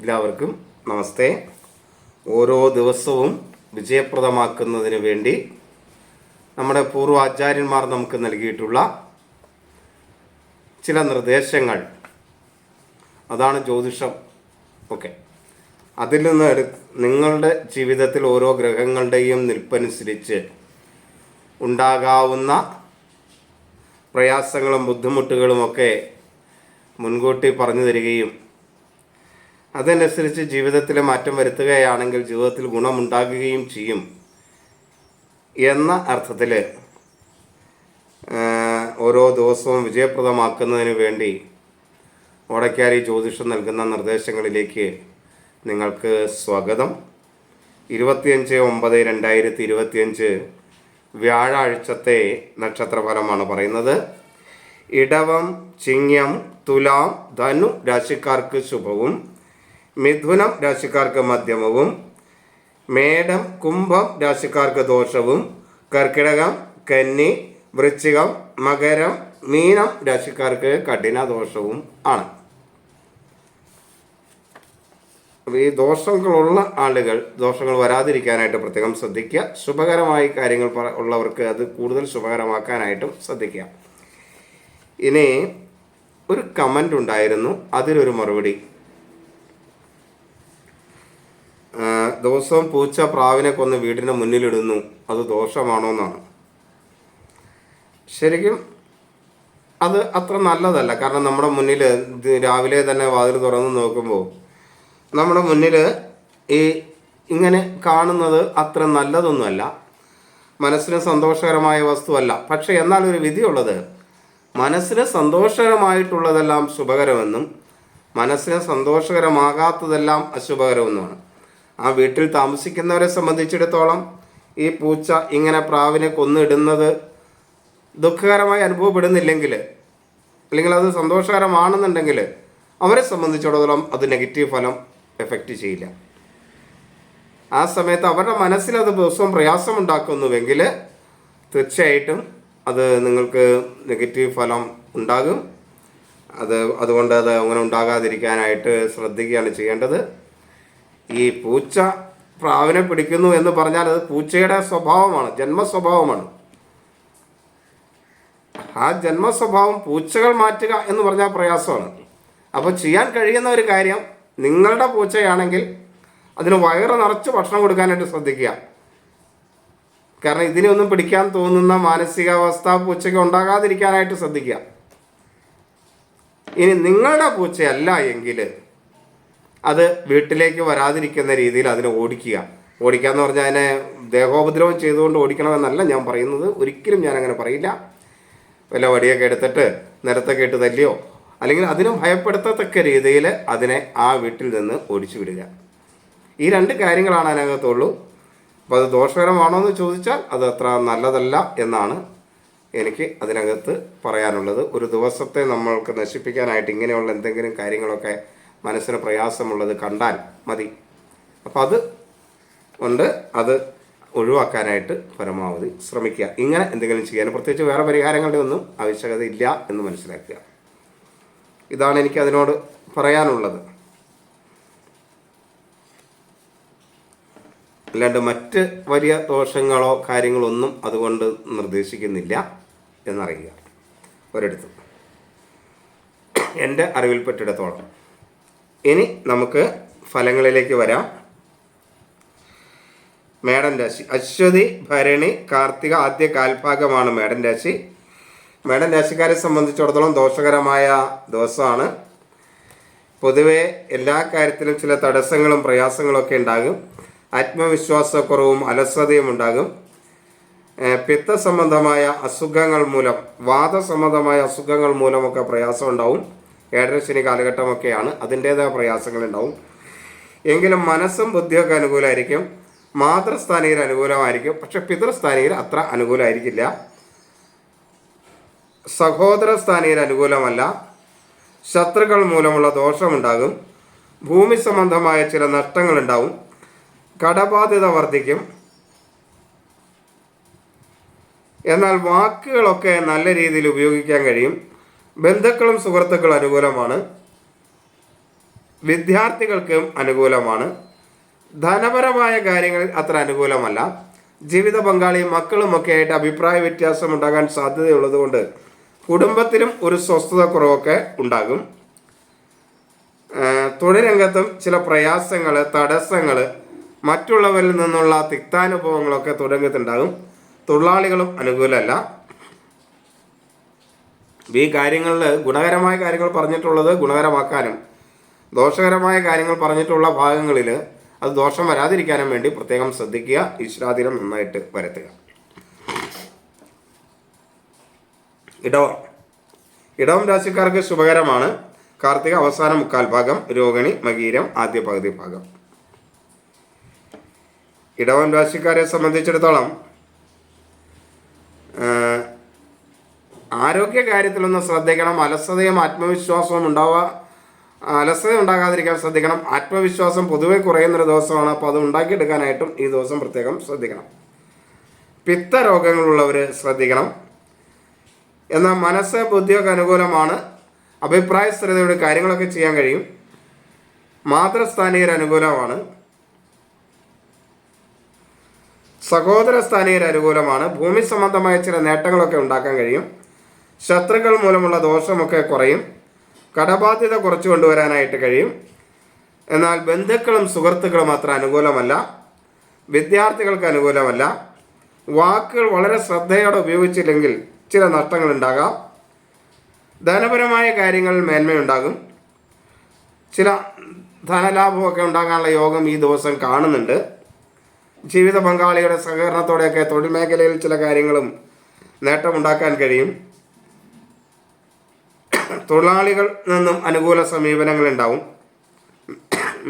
എല്ലാവർക്കും നമസ്തേ. ഓരോ ദിവസവും വിജയപ്രദമാക്കുന്നതിന് വേണ്ടി നമ്മുടെ പൂർവാചാര്യന്മാർ നമുക്ക് നൽകിയിട്ടുള്ള ചില നിർദ്ദേശങ്ങൾ. അതാണ് ജ്യോതിഷം. ഓക്കെ. അതിൽ നിന്ന് നിങ്ങളുടെ ജീവിതത്തിൽ ഓരോ ഗ്രഹങ്ങളുടെയും നിൽപ്പനുസരിച്ച് ഉണ്ടാകാവുന്ന പ്രയാസങ്ങളും ബുദ്ധിമുട്ടുകളുമൊക്കെ മുൻകൂട്ടി പറഞ്ഞു തരികയും അതനുസരിച്ച് ജീവിതത്തിൽ മാറ്റം വരുത്തുകയാണെങ്കിൽ ജീവിതത്തിൽ ഗുണമുണ്ടാകുകയും ചെയ്യും. എന്ന അർത്ഥത്തിൽ ഓരോ ദിവസവും വിജയപ്രദമാക്കുന്നതിന് വേണ്ടി ഓടക്കാരി ജ്യോതിഷം നൽകുന്ന നിർദ്ദേശങ്ങളിലേക്ക് നിങ്ങൾക്ക് സ്വാഗതം. ഇരുപത്തിയഞ്ച് ഒമ്പത് രണ്ടായിരത്തി ഇരുപത്തിയഞ്ച് വ്യാഴാഴ്ചത്തെ നക്ഷത്രഫലമാണ് പറയുന്നത്. ഇടവം ചിങ്ങം തുലാം ധനു രാശിക്കാർക്ക് ശുഭവും. മിഥുനം രാശിക്കാർക്ക് മധ്യമവും മേടം കുംഭം രാശിക്കാർക്ക് ദോഷവും കർക്കിടകം കന്നി വൃശ്ചികം മകരം മീനം രാശിക്കാർക്ക് കഠിന ദോഷവും ആണ്. ഈ ദോഷങ്ങളുള്ള ആളുകൾ ദോഷങ്ങൾ വരാതിരിക്കാനായിട്ട് പ്രത്യേകം ശ്രദ്ധിക്കുക. ശുഭകരമായി കാര്യങ്ങൾ ഉള്ളവർക്ക് അത് കൂടുതൽ ശുഭകരമാക്കാനായിട്ടും ശ്രദ്ധിക്കുക. ഇനി ഒരു കമന്റ് ഉണ്ടായിരുന്നു. അതിനൊരു മറുപടി ആ, ദിവസവും പൂച്ച പ്രാവിനെ കൊന്ന് വീടിന് മുന്നിലിടുന്നു. അത് ദോഷമാണോ എന്നാണ്. ശരിക്കും അത് അത്ര നല്ലതല്ല. കാരണം നമ്മുടെ മുന്നിൽ രാവിലെ തന്നെ വാതിൽ തുറന്ന് നോക്കുമ്പോൾ നമ്മുടെ മുന്നിൽ ഈ ഇങ്ങനെ കാണുന്നത് അത്ര നല്ലതൊന്നുമല്ല. മനസ്സിന് സന്തോഷകരമായ വസ്തുവല്ല. പക്ഷെ എന്നാൽ ഒരു വിധിയുള്ളത് മനസ്സിന് സന്തോഷകരമായിട്ടുള്ളതെല്ലാം ശുഭകരമെന്നും മനസ്സിന് സന്തോഷകരമാകാത്തതെല്ലാം അശുഭകരമെന്നുമാണ്. ആ വീട്ടിൽ താമസിക്കുന്നവരെ സംബന്ധിച്ചിടത്തോളം ഈ പൂച്ച ഇങ്ങനെ പ്രാവിനെ കൊന്നിടുന്നത് ദുഃഖകരമായി അനുഭവപ്പെടുന്നില്ലെങ്കിൽ അല്ലെങ്കിൽ അത് സന്തോഷകരമാണെന്നുണ്ടെങ്കിൽ അവരെ സംബന്ധിച്ചിടത്തോളം അത് നെഗറ്റീവ് ഫലം എഫക്റ്റ് ചെയ്യില്ല. ആ സമയത്ത് അവരുടെ മനസ്സിൽ അത് ദിവസവും പ്രയാസമുണ്ടാക്കുന്നുവെങ്കിൽ തീർച്ചയായിട്ടും അത് നിങ്ങൾക്ക് നെഗറ്റീവ് ഫലം ഉണ്ടാകും. അത് അതുകൊണ്ട് അത് അങ്ങനെ ഉണ്ടാകാതിരിക്കാനായിട്ട് ശ്രദ്ധിക്കുകയാണ് ചെയ്യേണ്ടത്. ഈ പൂച്ച പ്രാവിനെ പിടിക്കുന്നു എന്ന് പറഞ്ഞാൽ അത് പൂച്ചയുടെ സ്വഭാവമാണ് ജന്മസ്വഭാവമാണ്. ആ ജന്മസ്വഭാവം പൂച്ചകൾ മാറ്റുക എന്ന് പറഞ്ഞാൽ പ്രയാസമാണ്. അപ്പോൾ ചെയ്യാൻ കഴിയുന്ന ഒരു കാര്യം നിങ്ങളുടെ പൂച്ചയാണെങ്കിൽ അതിന് വയറ് നിറച്ച് ഭക്ഷണം കൊടുക്കാനായിട്ട് ശ്രദ്ധിക്കുക. കാരണം ഇതിനെ ഒന്നും പിടിക്കാൻ തോന്നുന്ന മാനസികാവസ്ഥ പൂച്ചയ്ക്ക് ഉണ്ടാകാതിരിക്കാനായിട്ട് ശ്രദ്ധിക്കുക. ഇനി നിങ്ങളുടെ പൂച്ചയല്ല എങ്കിൽ അത് വീട്ടിലേക്ക് വരാതിരിക്കുന്ന രീതിയിൽ അതിനെ ഓടിക്കുക. ഓടിക്കുക എന്ന് പറഞ്ഞാൽ അതിനെ ദേഹോപദ്രവം ചെയ്തുകൊണ്ട് ഓടിക്കണമെന്നല്ല ഞാൻ പറയുന്നത്. ഒരിക്കലും ഞാൻ അങ്ങനെ പറയില്ല. വല്ല വടിയൊക്കെ എടുത്തിട്ട് നിരത്തൊക്കെ ഇട്ട് തല്ലിയോ അല്ലെങ്കിൽ അതിനെ ഭയപ്പെടുത്തത്തക്ക രീതിയിൽ അതിനെ ആ വീട്ടിൽ നിന്ന് ഓടിച്ചു വിടുക. ഈ രണ്ട് കാര്യങ്ങളാണ് അതിനകത്തുള്ളൂ. അപ്പോൾ അത് ദോഷകരമാണോ എന്ന് ചോദിച്ചാൽ അത് അത്ര നല്ലതല്ല എന്നാണ് എനിക്ക് അതിനകത്ത് പറയാനുള്ളത്. ഒരു ദിവസത്തെ നമ്മൾക്ക് നശിപ്പിക്കാനായിട്ട് ഇങ്ങനെയുള്ള എന്തെങ്കിലും കാര്യങ്ങളൊക്കെ മനസ്സിന് പ്രയാസമുള്ളത് കണ്ടാൽ മതി. അപ്പോൾ അത് ഉണ്ട്. അത് ഒഴിവാക്കാനായിട്ട് പരമാവധി ശ്രമിക്കുക. ഇങ്ങനെ എന്തെങ്കിലും ചെയ്യാൻ പ്രത്യേകിച്ച് വേറെ പരിഹാരങ്ങളുടെ ഒന്നും ആവശ്യകത ഇല്ല എന്ന് മനസ്സിലാക്കുക. ഇതാണ് എനിക്ക് അതിനോട് പറയാനുള്ളത്. അല്ലാണ്ട് മറ്റ് വലിയ ദോഷങ്ങളോ കാര്യങ്ങളോ ഒന്നും അതുകൊണ്ട് നിർദ്ദേശിക്കുന്നില്ല എന്നറിയുക. ഒരിടത്തും. എന്റെ അറിവിൽപ്പെട്ടിടത്തോളം ഇനി നമുക്ക് ഫലങ്ങളിലേക്ക് വരാം. മേടൻ രാശി. അശ്വതി ഭരണി കാർത്തിക ആദ്യ കാൽഭാഗമാണ് മേടൻ രാശി. മേടൻ രാശിക്കാരെ സംബന്ധിച്ചിടത്തോളം ദോഷകരമായ ദിവസമാണ്. പൊതുവെ എല്ലാ കാര്യത്തിലും ചില തടസ്സങ്ങളും പ്രയാസങ്ങളും ഒക്കെ ഉണ്ടാകും. ആത്മവിശ്വാസക്കുറവും അലസതയും ഉണ്ടാകും. പിത്ത സംബന്ധമായ അസുഖങ്ങൾ മൂലം വാദസംബന്ധമായ അസുഖങ്ങൾ മൂലമൊക്കെ പ്രയാസം ഉണ്ടാവും. ഏഴരശനി കാലഘട്ടമൊക്കെയാണ് അതിന്റേതായ പ്രയാസങ്ങളുണ്ടാവും. എങ്കിലും മനസ്സും ബുദ്ധിയൊക്കെ അനുകൂലമായിരിക്കും മാതൃസ്ഥാനിയിൽ അനുകൂലമായിരിക്കും. പക്ഷെ പിതൃസ്ഥാനിയിൽ അത്ര അനുകൂലമായിരിക്കില്ല സഹോദര സ്ഥാനീയർ അനുകൂലമല്ല. ശത്രുക്കൾ മൂലമുള്ള ദോഷമുണ്ടാകും. ഭൂമി സംബന്ധമായ ചില നഷ്ടങ്ങളുണ്ടാവും. കടബാധ്യത വർദ്ധിക്കും. എന്നാൽ വാക്കുകളൊക്കെ നല്ല രീതിയിൽ ഉപയോഗിക്കാൻ കഴിയും. ബന്ധുക്കളും സുഹൃത്തുക്കളും അനുകൂലമാണ്. വിദ്യാർത്ഥികൾക്കും അനുകൂലമാണ്. ധനപരമായ കാര്യങ്ങളിൽ അത്ര അനുകൂലമല്ല. ജീവിത പങ്കാളിയും മക്കളുമൊക്കെ ആയിട്ട് അഭിപ്രായ വ്യത്യാസം ഉണ്ടാകാൻ സാധ്യതയുള്ളതുകൊണ്ട് കുടുംബത്തിലും ഒരു സ്വസ്ഥത കുറവൊക്കെ ഉണ്ടാകും. തൊഴിലംഗത്തും ചില പ്രയാസങ്ങൾ തടസ്സങ്ങൾ മറ്റുള്ളവരിൽ നിന്നുള്ള തിക്താനുഭവങ്ങളൊക്കെ തുടങ്ങിയിട്ടുണ്ടാകും തൊഴിലാളികളും അനുകൂലമല്ല. ഈ കാര്യങ്ങളിൽ ഗുണകരമായ കാര്യങ്ങൾ പറഞ്ഞിട്ടുള്ളത് ഗുണകരമാക്കാനും ദോഷകരമായ കാര്യങ്ങൾ പറഞ്ഞിട്ടുള്ള ഭാഗങ്ങളിൽ അത് ദോഷം വരാതിരിക്കാനും വേണ്ടി പ്രത്യേകം ശ്രദ്ധിക്കുക ഈശ്വരാധീനം നന്നായിട്ട് വരുത്തുക ഇടവം. ഇടവം രാശിക്കാർക്ക് ശുഭകരമാണ്. കാർത്തിക അവസാന മുക്കാൽ ഭാഗം രോഹിണി മകീരം ആദ്യ പകുതി ഭാഗം. ഇടവം രാശിക്കാരെ സംബന്ധിച്ചിടത്തോളം ആരോഗ്യ കാര്യത്തിലൊന്ന് ശ്രദ്ധിക്കണം. അലസതയും ആത്മവിശ്വാസവും ഉണ്ടാവുക. അലസത ഉണ്ടാകാതിരിക്കാൻ ശ്രദ്ധിക്കണം. ആത്മവിശ്വാസം പൊതുവെ കുറയുന്നൊരു ദിവസമാണ്. അപ്പോൾ അത് ഉണ്ടാക്കിയെടുക്കാനായിട്ടും ഈ ദിവസം പ്രത്യേകം ശ്രദ്ധിക്കണം. പിത്ത രോഗങ്ങളുള്ളവർ ശ്രദ്ധിക്കണം. എന്നാൽ മനസ്സ് ബുദ്ധിയൊക്കെ അനുകൂലമാണ്. അഭിപ്രായ സ്ഥിരതയുടെ കാര്യങ്ങളൊക്കെ ചെയ്യാൻ കഴിയും. മാതൃസ്ഥാനീയർ അനുകൂലമാണ്. സഹോദര സ്ഥാനീയർ അനുകൂലമാണ്. ഭൂമി സംബന്ധമായ ചില നേട്ടങ്ങളൊക്കെ ഉണ്ടാക്കാൻ കഴിയും. ശത്രുക്കൾ മൂലമുള്ള ദോഷമൊക്കെ കുറയും. കടബാധ്യത കുറച്ചു കൊണ്ടുവരാനായിട്ട് കഴിയും. എന്നാൽ ബന്ധുക്കളും സുഹൃത്തുക്കളും അത്ര അനുകൂലമല്ല. വിദ്യാർത്ഥികൾക്ക് അനുകൂലമല്ല. വാക്കുകൾ വളരെ ശ്രദ്ധയോടെ ഉപയോഗിച്ചില്ലെങ്കിൽ ചില നഷ്ടങ്ങൾ ഉണ്ടാകാം. ധനപരമായ കാര്യങ്ങളിൽ മേന്മയുണ്ടാകും. ചില ധനലാഭമൊക്കെ ഉണ്ടാകാനുള്ള യോഗം ഈ ദിവസം കാണുന്നുണ്ട്. ജീവിത പങ്കാളിയുടെ സഹകരണത്തോടെയൊക്കെ തൊഴിൽ മേഖലയിൽ ചില കാര്യങ്ങളും നേട്ടമുണ്ടാക്കാൻ കഴിയും. തൊഴിലാളികൾ നിന്നും അനുകൂല സമീപനങ്ങൾ ഉണ്ടാവും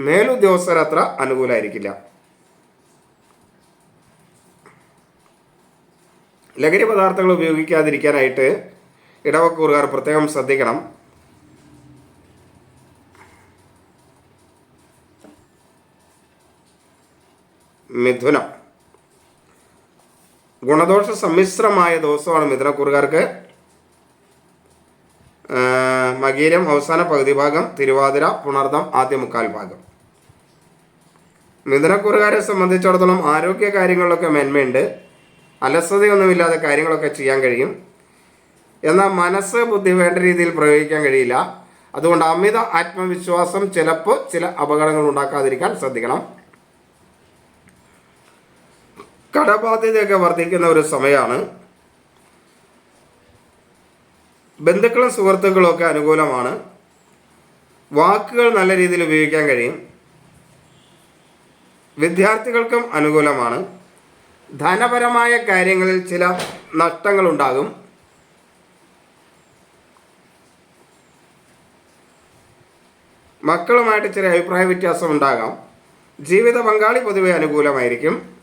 മേലുദ്യോഗസ്ഥർ അത്ര അനുകൂലമായിരിക്കില്ല ലഹരി പദാർത്ഥങ്ങൾ ഉപയോഗിക്കാതിരിക്കാനായിട്ട് ഇടവക്കൂറുകാർ പ്രത്യേകം ശ്രദ്ധിക്കണം. മിഥുനം. ഗുണദോഷ സമ്മിശ്രമായ ദിവസമാണ് മിഥുനക്കൂറുകാർക്ക് മകീരം അവസാന പകുതി ഭാഗം തിരുവാതിര പുണർദം ആദ്യ മുക്കാൽ ഭാഗം. മിഥുനക്കൂറുകാരെ സംബന്ധിച്ചിടത്തോളം ആരോഗ്യ കാര്യങ്ങളിലൊക്കെ മെന്മയുണ്ട്. അലസതയൊന്നുമില്ലാതെ കാര്യങ്ങളൊക്കെ ചെയ്യാൻ കഴിയും. എന്നാൽ മനസ്സ് ബുദ്ധി വേണ്ട രീതിയിൽ പ്രയോഗിക്കാൻ കഴിയില്ല. അതുകൊണ്ട് അമിത ആത്മവിശ്വാസം ചിലപ്പോൾ ചില അപകടങ്ങൾ ഉണ്ടാക്കാതിരിക്കാൻ ശ്രദ്ധിക്കണം. കടബാധ്യതയൊക്കെ വർദ്ധിക്കുന്ന ഒരു സമയമാണ്. ബന്ധുക്കളും സുഹൃത്തുക്കളും ഒക്കെ അനുകൂലമാണ്. വാക്കുകൾ നല്ല രീതിയിൽ ഉപയോഗിക്കാൻ കഴിയും. വിദ്യാർത്ഥികൾക്കും അനുകൂലമാണ്. ധനപരമായ കാര്യങ്ങളിൽ ചില നഷ്ടങ്ങൾ ഉണ്ടാകും. മക്കളുമായിട്ട് ചില അഭിപ്രായ വ്യത്യാസം ഉണ്ടാകാം. ജീവിത പങ്കാളി പൊതുവെ അനുകൂലമായിരിക്കും.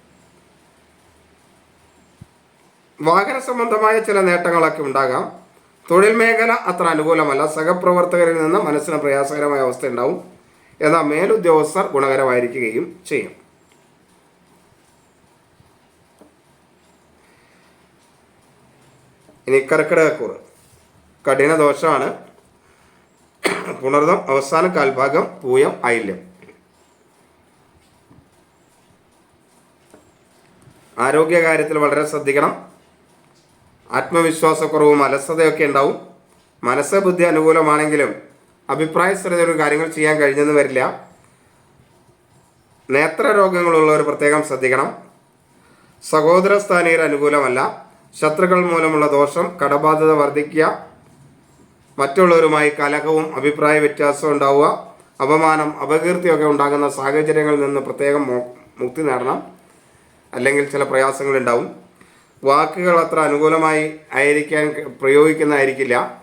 വാഹന സംബന്ധമായ ചില നേട്ടങ്ങളൊക്കെ ഉണ്ടാകാം. തൊഴിൽ മേഖല അത്ര അനുകൂലമല്ല. സഹപ്രവർത്തകരിൽ നിന്ന് മനസ്സിന് പ്രയാസകരമായ അവസ്ഥ ഉണ്ടാവും എന്നാൽ മേലുദ്യോഗസ്ഥർ ഗുണകരമായിരിക്കുകയും ചെയ്യും. ഇനി കർക്കിടകക്കൂറ് കഠിന ദോഷമാണ്. പുണർദം അവസാന കാൽഭാഗം പൂയം ഐല്യം ആരോഗ്യകാര്യത്തിൽ വളരെ ശ്രദ്ധിക്കണം. ആത്മവിശ്വാസക്കുറവും അലസതയൊക്കെ ഉണ്ടാവും. മനസ്സ് ബുദ്ധി അനുകൂലമാണെങ്കിലും അഭിപ്രായ കാര്യങ്ങൾ ചെയ്യാൻ കഴിഞ്ഞെന്ന് വരില്ല. നേത്ര രോഗങ്ങളുള്ളവർ പ്രത്യേകം ശ്രദ്ധിക്കണം. സഹോദര സ്ഥാനീയർ അനുകൂലമല്ല. ശത്രുക്കൾ മൂലമുള്ള ദോഷം കടബാധ്യത വർദ്ധിക്കുക. മറ്റുള്ളവരുമായി കലഹവും അഭിപ്രായ വ്യത്യാസവും ഉണ്ടാവുക. അപമാനം അപകീർത്തിയൊക്കെ ഉണ്ടാകുന്ന സാഹചര്യങ്ങളിൽ നിന്ന് പ്രത്യേകം മുക്തി നേടണം. അല്ലെങ്കിൽ ചില പ്രയാസങ്ങളുണ്ടാവും വാക്കുകൾ അത്ര അനുകൂലമായി ആയിരിക്കാൻ പ്രയോഗിക്കുന്നതായിരിക്കില്ല.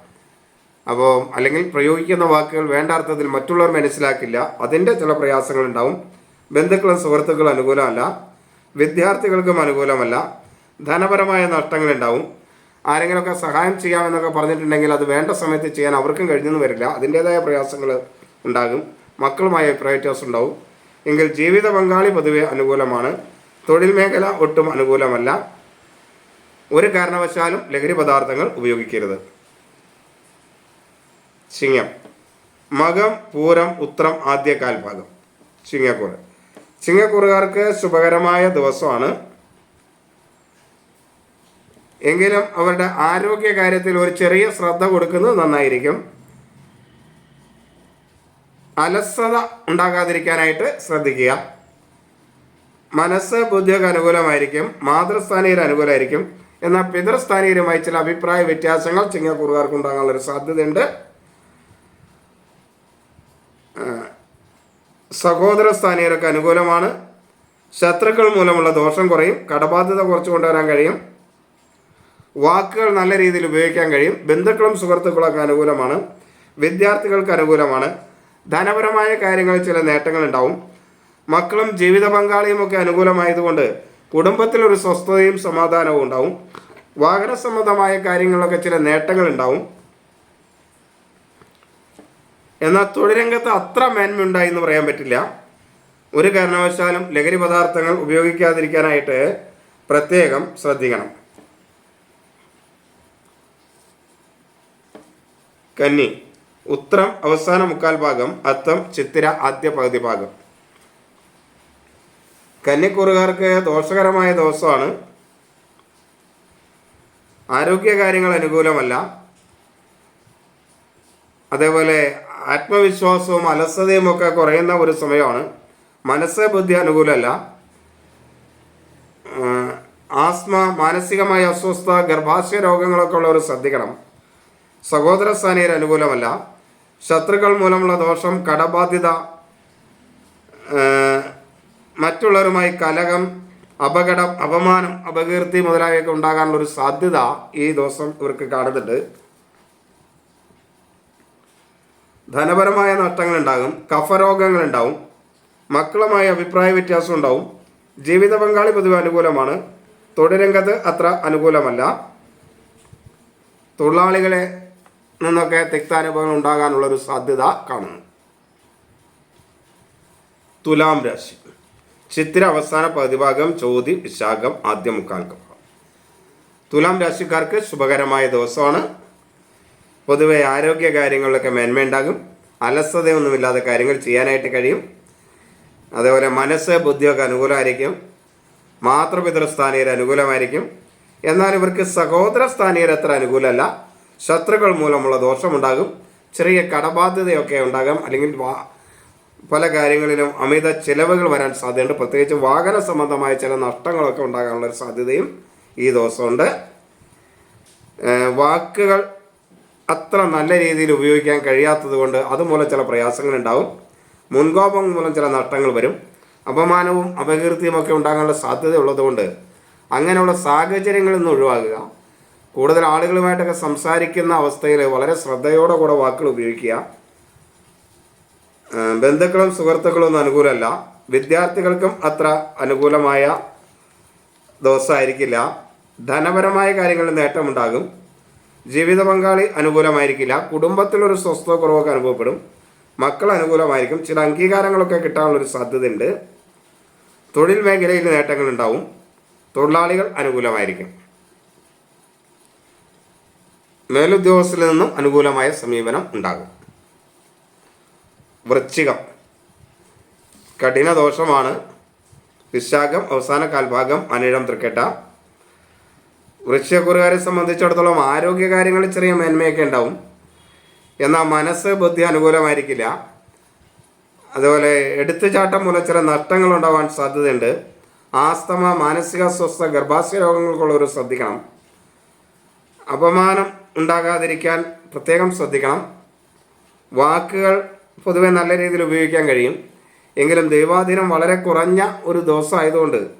അപ്പോൾ അല്ലെങ്കിൽ പ്രയോഗിക്കുന്ന വാക്കുകൾ വേണ്ടാർത്ഥത്തിൽ മറ്റുള്ളവർ മനസ്സിലാക്കില്ല. അതിന്റെ ചില പ്രയാസങ്ങളുണ്ടാവും. ബന്ധുക്കളും സുഹൃത്തുക്കളും അനുകൂലമല്ല. വിദ്യാർത്ഥികൾക്കും അനുകൂലമല്ല. ധനപരമായ നഷ്ടങ്ങളുണ്ടാവും. ആരെങ്കിലുമൊക്കെ സഹായം ചെയ്യാമെന്നൊക്കെ പറഞ്ഞിട്ടുണ്ടെങ്കിൽ അത് വേണ്ട സമയത്ത് ചെയ്യാൻ അവർക്കും കഴിഞ്ഞെന്ന് വരില്ല. അതിന്റേതായ പ്രയാസങ്ങൾ ഉണ്ടാകും. മക്കളുമായ അഭിപ്രായ ഉണ്ടാവും. എങ്കിൽ ജീവിത പങ്കാളി പൊതുവെ അനുകൂലമാണ്. തൊഴിൽ മേഖല ഒട്ടും അനുകൂലമല്ല. ഒരു കാരണവശാലും ലഹരി പദാർത്ഥങ്ങൾ ഉപയോഗിക്കരുത്. ചിങ്ങം. മകം പൂരം ഉത്രം ആദ്യ കാൽഭാഗം. ചിങ്ങക്കൂറ്. ചിങ്ങക്കൂറുകാർക്ക് ശുഭകരമായ ദിവസമാണ്. എങ്കിലും അവരുടെ ആരോഗ്യ കാര്യത്തിൽ ഒരു ചെറിയ ശ്രദ്ധ കൊടുക്കുന്നത് നന്നായിരിക്കും. അലസത ഉണ്ടാകാതിരിക്കാനായിട്ട് ശ്രദ്ധിക്കുക. മനസ്സ് ബുദ്ധിയൊക്കെ അനുകൂലമായിരിക്കും. മാതൃസ്ഥാനയിൽ അനുകൂലമായിരിക്കും എന്നാൽ പിതൃസ്ഥാനീയരുമായി ചില അഭിപ്രായ വ്യത്യാസങ്ങൾ ചിങ്ങക്കൂറുകാർക്ക് ഉണ്ടാകാനുള്ളൊരു സാധ്യതയുണ്ട്. സഹോദര സ്ഥാനീയരൊക്കെ അനുകൂലമാണ്. ശത്രുക്കൾ മൂലമുള്ള ദോഷം കുറയും. കടബാധ്യത കുറച്ചു കൊണ്ടുവരാൻ കഴിയും. വാക്കുകൾ നല്ല രീതിയിൽ ഉപയോഗിക്കാൻ കഴിയും. ബന്ധുക്കളും സുഹൃത്തുക്കളൊക്കെ അനുകൂലമാണ്. വിദ്യാർത്ഥികൾക്ക് അനുകൂലമാണ്. ധനപരമായ കാര്യങ്ങളിൽ ചില നേട്ടങ്ങൾ ഉണ്ടാവും. മക്കളും ജീവിത പങ്കാളിയും ഒക്കെ അനുകൂലമായതുകൊണ്ട് കുടുംബത്തിൽ ഒരു സ്വസ്ഥതയും സമാധാനവും ഉണ്ടാവും. വാഹന സംബന്ധമായ കാര്യങ്ങളിലൊക്കെ ചില നേട്ടങ്ങൾ ഉണ്ടാവും. എന്നാൽ തൊഴിലംഗത്ത് അത്ര മേന്മയുണ്ടായി എന്ന് പറയാൻ പറ്റില്ല. ഒരു കാരണവശാലും ലഹരി പദാർത്ഥങ്ങൾ ഉപയോഗിക്കാതിരിക്കാനായിട്ട് പ്രത്യേകം ശ്രദ്ധിക്കണം. കന്നി ഉത്രം അവസാന മുക്കാൽ ഭാഗം അത്തം ചിത്തിര ആദ്യ പകുതി ഭാഗം. കന്നിക്കൂറുകാർക്ക് ദോഷകരമായ ദിവസമാണ്. ആരോഗ്യകാര്യങ്ങൾ അനുകൂലമല്ല. അതേപോലെ ആത്മവിശ്വാസവും അലസതയും ഒക്കെ കുറയുന്ന ഒരു സമയമാണ്. മനസ്സ് ബുദ്ധി അനുകൂലമല്ല. ആസ്മ മാനസികമായ അസ്വസ്ഥ ഗർഭാശയ രോഗങ്ങളൊക്കെ ഉള്ളവർ ശ്രദ്ധിക്കണം. സഹോദര സ്ഥാനീയർ അനുകൂലമല്ല. ശത്രുക്കൾ മൂലമുള്ള ദോഷം കടബാധ്യത മറ്റുള്ളവരുമായി കലഹം അപകടം അപമാനം അപകീർത്തി മുതലായവയൊക്കെ ഉണ്ടാകാനുള്ള ഒരു സാധ്യത ഈ ദിവസം ഇവർക്ക് കാണുന്നുണ്ട്. ധനപരമായ നഷ്ടങ്ങൾ ഉണ്ടാകും കഫരോഗങ്ങൾ ഉണ്ടാവും മക്കളുമായി അഭിപ്രായ വ്യത്യാസം ഉണ്ടാവും ജീവിത പങ്കാളി പൊതുവെ അനുകൂലമാണ് തൊഴിലരംഗത്ത് അത്ര അനുകൂലമല്ല. തൊഴിലാളികളെ നിന്നൊക്കെ തിക്താനുഭവങ്ങൾ ഉണ്ടാകാനുള്ളൊരു സാധ്യത കാണുന്നു. തുലാം രാശി. ചിത്തിര അവസാന പതിഭാഗം ചോതി വിശാഖം ആദ്യ മുക്കാൽക്കം തുലാം രാശിക്കാർക്ക് ശുഭകരമായ ദിവസമാണ്. പൊതുവെ ആരോഗ്യ കാര്യങ്ങളിലൊക്കെ മേന്മയുണ്ടാകും അലസതയൊന്നുമില്ലാതെ കാര്യങ്ങൾ ചെയ്യാനായിട്ട് കഴിയും. അതേപോലെ മനസ്സ് ബുദ്ധിയൊക്കെ അനുകൂലമായിരിക്കും. മാതൃപിതൃസ്ഥാനീയർ അനുകൂലമായിരിക്കും. എന്നാൽ ഇവർക്ക് സഹോദര സ്ഥാനീയർ അത്ര അനുകൂലമല്ല. ശത്രുക്കൾ മൂലമുള്ള ദോഷമുണ്ടാകും. ചെറിയ കടബാധ്യതയൊക്കെ ഉണ്ടാകാം. അല്ലെങ്കിൽ പല കാര്യങ്ങളിലും അമിത ചിലവുകൾ വരാൻ സാധ്യതയുണ്ട്. പ്രത്യേകിച്ച് വാഹന സംബന്ധമായ ചില നഷ്ടങ്ങളൊക്കെ ഉണ്ടാകാനുള്ള ഒരു സാധ്യതയും ഈ ദിവസമുണ്ട്. വാക്കുകൾ അത്ര നല്ല രീതിയിൽ ഉപയോഗിക്കാൻ കഴിയാത്തത് കൊണ്ട് അതുമൂലം ചില പ്രയാസങ്ങളുണ്ടാവും. മുൻകോപം മൂലം ചില നഷ്ടങ്ങൾ വരും. അപമാനവും അപകീർത്തിയും ഒക്കെ ഉണ്ടാകാനുള്ള സാധ്യത ഉള്ളതുകൊണ്ട് അങ്ങനെയുള്ള സാഹചര്യങ്ങളിൽ നിന്ന് ഒഴിവാക്കുക കൂടുതൽ ആളുകളുമായിട്ടൊക്കെ സംസാരിക്കുന്ന അവസ്ഥയിൽ വളരെ ശ്രദ്ധയോടെ കൂടെ വാക്കുകൾ ഉപയോഗിക്കുക. ബന്ധുക്കളും സുഹൃത്തുക്കളും ഒന്നും അനുകൂലമല്ല. വിദ്യാർത്ഥികൾക്കും അത്ര അനുകൂലമായ ദിവസമായിരിക്കില്ല. ധനപരമായ കാര്യങ്ങളിൽ നേട്ടമുണ്ടാകും. ജീവിത പങ്കാളി അനുകൂലമായിരിക്കില്ല. കുടുംബത്തിലൊരു സ്വസ്ഥ കുറവൊക്കെ അനുഭവപ്പെടും. മക്കൾ അനുകൂലമായിരിക്കും. ചില അംഗീകാരങ്ങളൊക്കെ കിട്ടാനുള്ളൊരു സാധ്യതയുണ്ട്. തൊഴിൽ മേഖലയിൽ നേട്ടങ്ങൾ ഉണ്ടാവും തൊഴിലാളികൾ അനുകൂലമായിരിക്കും. മേലുദ്യോഗസ്ഥരിൽ നിന്നും അനുകൂലമായ സമീപനം ഉണ്ടാകും. വൃശ്ചികം. കഠിന ദോഷമാണ് വിശാഖം അവസാന കാൽഭാഗം അനിഴം തൃക്കേട്ട. വൃശ്ചികക്കുറുകാരെ സംബന്ധിച്ചിടത്തോളം ആരോഗ്യ കാര്യങ്ങളിൽ ചെറിയ മേന്മയൊക്കെ ഉണ്ടാവും. എന്നാൽ മനസ്സ് ബുദ്ധി അനുകൂലമായിരിക്കില്ല. അതുപോലെ എടുത്തുചാട്ടം മൂലം ചില നഷ്ടങ്ങൾ ഉണ്ടാവാൻ സാധ്യതയുണ്ട്. ആസ്തമ മാനസിക അസ്വസ്ഥ ഗർഭാശയ രോഗങ്ങൾക്കുള്ളവർ ശ്രദ്ധിക്കണം. അപമാനം ഉണ്ടാകാതിരിക്കാൻ പ്രത്യേകം ശ്രദ്ധിക്കണം. വാക്കുകൾ പൊതുവെ നല്ല രീതിയിൽ ഉപയോഗിക്കാൻ കഴിയും. എങ്കിലും ദൈവാധീനം വളരെ കുറഞ്ഞ ഒരു ദിവസമായതുകൊണ്ട്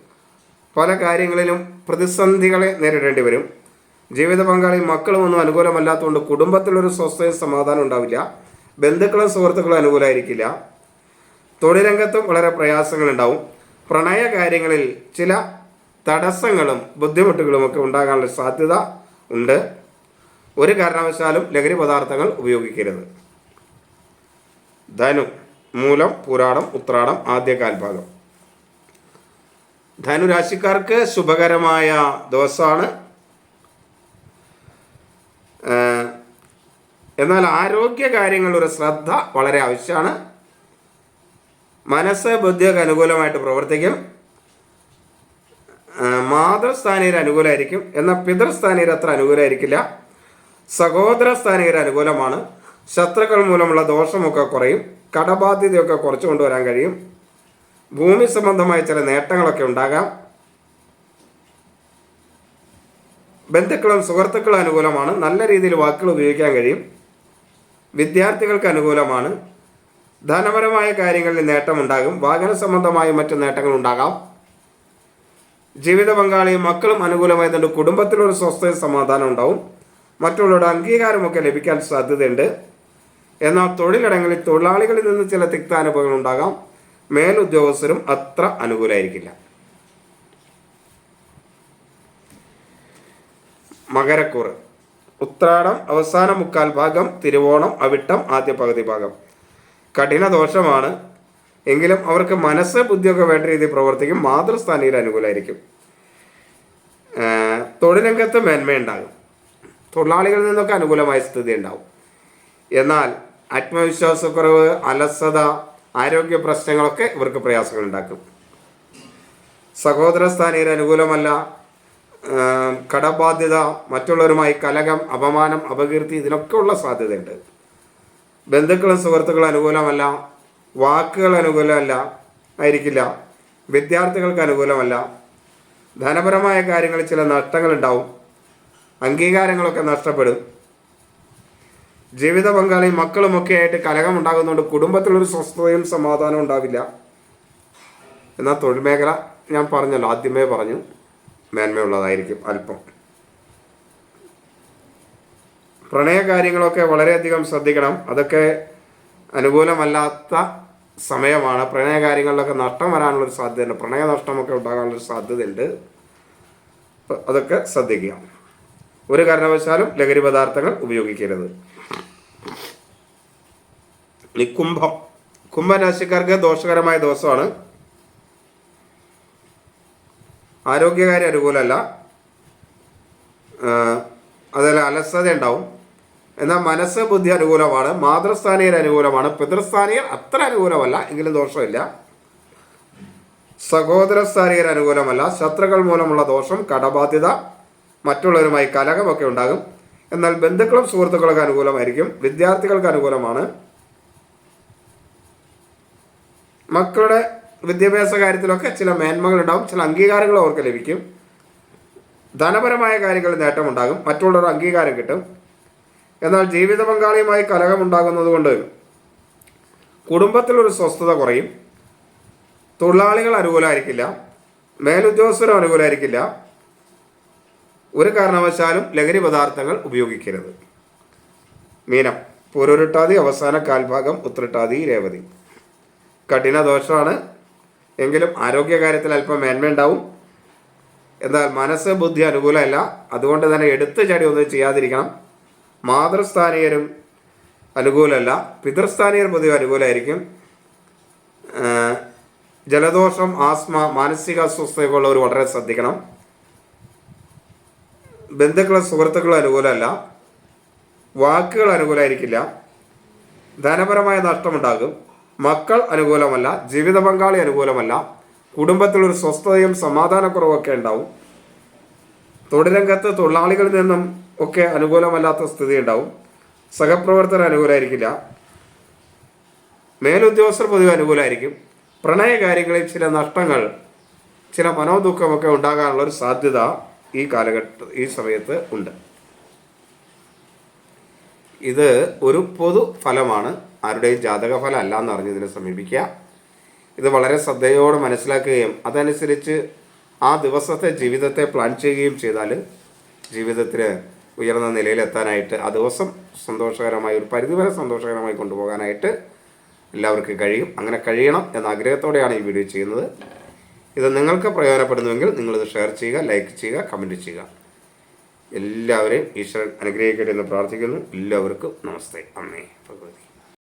പല കാര്യങ്ങളിലും പ്രതിസന്ധികളെ നേരിടേണ്ടി വരും. ജീവിത പങ്കാളി മക്കളും ഒന്നും അനുകൂലമല്ലാത്തതുകൊണ്ട് കുടുംബത്തിലൊരു സ്വസ്ഥയും സമാധാനം ഉണ്ടാവില്ല. ബന്ധുക്കളും സുഹൃത്തുക്കളും അനുകൂലമായിരിക്കില്ല. തൊഴിലംഗത്തും വളരെ പ്രയാസങ്ങളുണ്ടാവും. പ്രണയ കാര്യങ്ങളിൽ ചില തടസ്സങ്ങളും ബുദ്ധിമുട്ടുകളും ഒക്കെ ഉണ്ടാകാനുള്ള സാധ്യത ഉണ്ട്. ഒരു കാരണവശാലും ലഹരി പദാർത്ഥങ്ങൾ ഉപയോഗിക്കരുത്. ധനു മൂലം പുരാണം ഉത്രാടം ആദ്യ കാൽഭാഗം. ധനുരാശിക്കാർക്ക് ശുഭകരമായ ദിവസമാണ്. എന്നാൽ ആരോഗ്യ കാര്യങ്ങളിൽ ഒരു ശ്രദ്ധ വളരെ ആവശ്യമാണ്. മനസ്സ് ബുദ്ധിയൊക്കെ അനുകൂലമായിട്ട് പ്രവർത്തിക്കും. മാതൃസ്ഥാനീയർ അനുകൂലമായിരിക്കും. എന്നാൽ പിതൃസ്ഥാനീയർ അത്ര അനുകൂലമായിരിക്കില്ല. സഹോദര സ്ഥാനീയർ അനുകൂലമാണ്. ശത്രുക്കൾ മൂലമുള്ള ദോഷമൊക്കെ കുറയും കടബാധ്യതയൊക്കെ കുറച്ചു കൊണ്ടുവരാൻ കഴിയും. ഭൂമി സംബന്ധമായ ചില നേട്ടങ്ങളൊക്കെ ഉണ്ടാകാം. ബന്ധുക്കളും സുഹൃത്തുക്കളും അനുകൂലമാണ്. നല്ല രീതിയിൽ വാക്കുകൾ ഉപയോഗിക്കാൻ കഴിയും. വിദ്യാർത്ഥികൾക്ക് അനുകൂലമാണ്. ധനപരമായ കാര്യങ്ങളിൽ നേട്ടമുണ്ടാകും. വാഹന സംബന്ധമായ മറ്റു നേട്ടങ്ങൾ ഉണ്ടാകാം. ജീവിത പങ്കാളിയും മക്കളും അനുകൂലമായതുകൊണ്ട് കുടുംബത്തിലൊരു സ്വസ്ഥയും സമാധാനം ഉണ്ടാവും. മറ്റുള്ളവരുടെ അംഗീകാരമൊക്കെ ലഭിക്കാൻ സാധ്യതയുണ്ട്. എന്നാൽ തൊഴിലിടങ്ങളിൽ തൊഴിലാളികളിൽ നിന്ന് ചില തിക്താനുഭവങ്ങൾ ഉണ്ടാകാം. മേലുദ്യോഗസ്ഥരും അത്ര അനുകൂലമായിരിക്കില്ല മകരക്കൂറ്. ഉത്രാടം അവസാന മുക്കാൽ ഭാഗം തിരുവോണം അവിട്ടം ആദ്യ പകുതി ഭാഗം. കഠിന ദോഷമാണ്. എങ്കിലും അവർക്ക് മനസ്സ് ബുദ്ധിയൊക്കെ വേണ്ട രീതിയിൽ പ്രവർത്തിക്കും. മാതൃസ്ഥാനീയർ അനുകൂലമായിരിക്കും തൊഴിലംഗത്ത് മേന്മയുണ്ടാകും. തൊഴിലാളികളിൽ നിന്നൊക്കെ അനുകൂലമായ സ്ഥിതി ഉണ്ടാവും എന്നാൽ ആത്മവിശ്വാസക്കുറവ് അലസത ആരോഗ്യ പ്രശ്നങ്ങളൊക്കെ ഇവർക്ക് പ്രയാസങ്ങൾ ഉണ്ടാക്കും സഹോദര സ്ഥാനീയർ അനുകൂലമല്ല. കടബാധ്യത മറ്റുള്ളവരുമായി കലകം അപമാനം അപകീർത്തി ഇതിനൊക്കെ ഉള്ള സാധ്യതയുണ്ട്. ബന്ധുക്കളും സുഹൃത്തുക്കളും അനുകൂലമല്ല. വാക്കുകൾ അനുകൂലമല്ല. ആയിരിക്കില്ല. വിദ്യാർത്ഥികൾക്ക് അനുകൂലമല്ല. ധനപരമായ കാര്യങ്ങളിൽ ചില നഷ്ടങ്ങളുണ്ടാവും. അംഗീകാരങ്ങളൊക്കെ നഷ്ടപ്പെടും. ജീവിത പങ്കാളി മക്കളുമൊക്കെ ആയിട്ട് കലഹം ഉണ്ടാകുന്നതുകൊണ്ട് കുടുംബത്തിലൊരു സ്വസ്ഥതയും സമാധാനവും ഉണ്ടാവില്ല. എന്നാൽ തൊഴിൽ മേഖല ഞാൻ പറഞ്ഞല്ലോ ആദ്യമേ പറഞ്ഞു മേന്മയുള്ളതായിരിക്കും അല്പം. പ്രണയ കാര്യങ്ങളൊക്കെ വളരെയധികം ശ്രദ്ധിക്കണം. അതൊക്കെ അനുകൂലമല്ലാത്ത സമയമാണ്. പ്രണയ കാര്യങ്ങളിലൊക്കെ നഷ്ടം വരാനുള്ളൊരു സാധ്യതയുണ്ട്. പ്രണയ നഷ്ടമൊക്കെ ഉണ്ടാകാനുള്ളൊരു സാധ്യതയുണ്ട്. അതൊക്കെ ശ്രദ്ധിക്കുക. ഒരു കാരണവശാലും ലഹരി പദാർത്ഥങ്ങൾ ഉപയോഗിക്കരുത്. ഇനി കുംഭം കുംഭരാശിക്കാർക്ക് ദോഷകരമായ ദിവസമാണ്. ആരോഗ്യകാര്യം അനുകൂലമല്ല. അതിൽ അലസത ഉണ്ടാവും എന്നാൽ മനസ്സ് ബുദ്ധി അനുകൂലമാണ് മാതൃസ്ഥാനീയർ അനുകൂലമാണ് പിതൃസ്ഥാനീയർ അത്ര അനുകൂലമല്ല എങ്കിലും ദോഷമില്ല. സഹോദരസ്ഥാനീയർ അനുകൂലമല്ല ശത്രുക്കൾ മൂലമുള്ള ദോഷം കടബാധ്യത മറ്റുള്ളവരുമായി കലഹമൊക്കെ ഉണ്ടാകും. എന്നാൽ ബന്ധുക്കളും സുഹൃത്തുക്കളൊക്കെ അനുകൂലമായിരിക്കും വിദ്യാർത്ഥികൾക്ക് അനുകൂലമാണ്. മക്കളുടെ വിദ്യാഭ്യാസ കാര്യത്തിലൊക്കെ ചില മേന്മകൾ ഉണ്ടാകും ചില അംഗീകാരങ്ങൾ അവർക്ക് ലഭിക്കും. ധനപരമായ കാര്യങ്ങളിൽ നേട്ടമുണ്ടാകും മറ്റുള്ളവർ അംഗീകാരം കിട്ടും. എന്നാൽ ജീവിത പങ്കാളിയുമായി കലഹമുണ്ടാകുന്നത് കൊണ്ട് കുടുംബത്തിലൊരു സ്വസ്ഥത കുറയും. തൊഴിലാളികൾ അനുകൂലമായിരിക്കില്ല മേലുദ്യോഗസ്ഥരും അനുകൂലമായിരിക്കില്ല ഒരു കാരണവശാലും ലഹരി പദാർത്ഥങ്ങൾ ഉപയോഗിക്കരുത്. മീനം പൂരൊരുട്ടാതി അവസാന കാൽഭാഗം ഉത്രട്ടാതി രേവതി. കഠിന ദോഷമാണ്. എങ്കിലും ആരോഗ്യകാര്യത്തിൽ അല്പം മേന്മയുണ്ടാവും എന്നാൽ മനസ്സ് ബുദ്ധി അനുകൂലമല്ല. അതുകൊണ്ട് തന്നെ എടുത്തു ചാടി ഒന്നും ചെയ്യാതിരിക്കണം. മാതൃസ്ഥാനീയരും അനുകൂലമല്ല. പിതൃസ്ഥാനീയർ പൊതുവെ അനുകൂലമായിരിക്കും. ജലദോഷം ആസ്മ മാനസിക അസ്വസ്ഥതയൊക്കെ വളരെ ശ്രദ്ധിക്കണം. ബന്ധുക്കളും സുഹൃത്തുക്കളും അനുകൂലമല്ല. വാക്കുകൾ അനുകൂലമായിരിക്കില്ല. ധനപരമായ നഷ്ടമുണ്ടാകും. മക്കൾ അനുകൂലമല്ല ജീവിത പങ്കാളി അനുകൂലമല്ല കുടുംബത്തിൽ ഒരു സ്വസ്ഥതയും സമാധാനക്കുറവൊക്കെ ഉണ്ടാവും. തൊഴിലംഗത്ത് തൊഴിലാളികളിൽ നിന്നും ഒക്കെ അനുകൂലമല്ലാത്ത സ്ഥിതി ഉണ്ടാവും. സഹപ്രവർത്തകർ അനുകൂലമായിരിക്കില്ല മേലുദ്യോഗസ്ഥർ പൊതുവെ അനുകൂലമായിരിക്കും പ്രണയ കാര്യങ്ങളിൽ ചില നഷ്ടങ്ങൾ ചില മനോദുഃഖമൊക്കെ ഉണ്ടാകാനുള്ള ഒരു സാധ്യത ഈ കാലഘട്ട ഈ സമയത്ത് ഉണ്ട്. ഇത് ഒരു പൊതു ഫലമാണ് ആരുടെയും ജാതകഫലം അല്ല എന്ന് അറിഞ്ഞ് ഇതിനെ സമീപിക്കുക. ഇത് വളരെ ശ്രദ്ധയോടെ മനസ്സിലാക്കുകയും അതനുസരിച്ച് ആ ദിവസത്തെ ജീവിതത്തെ പ്ലാൻ ചെയ്യുകയും ചെയ്താൽ ജീവിതത്തിൽ ഉയർന്ന നിലയിലെത്താനായിട്ട് ആ ദിവസം സന്തോഷകരമായി ഒരു പരിധിവരെ സന്തോഷകരമായി കൊണ്ടുപോകാനായിട്ട് എല്ലാവർക്കും കഴിയും. അങ്ങനെ കഴിയണം എന്ന ആഗ്രഹത്തോടെയാണ് ഈ വീഡിയോ ചെയ്യുന്നത്. ഇത് നിങ്ങൾക്ക് പ്രയോജനപ്പെടുന്നുവെങ്കിൽ നിങ്ങളിത് ഷെയർ ചെയ്യുക ലൈക്ക് ചെയ്യുക കമന്റ് ചെയ്യുക. എല്ലാവരെയും ഈശ്വരൻ അനുഗ്രഹിക്കട്ടെ എന്ന് പ്രാർത്ഥിക്കുന്നു. എല്ലാവർക്കും നമസ്തേ. അമ്മേ.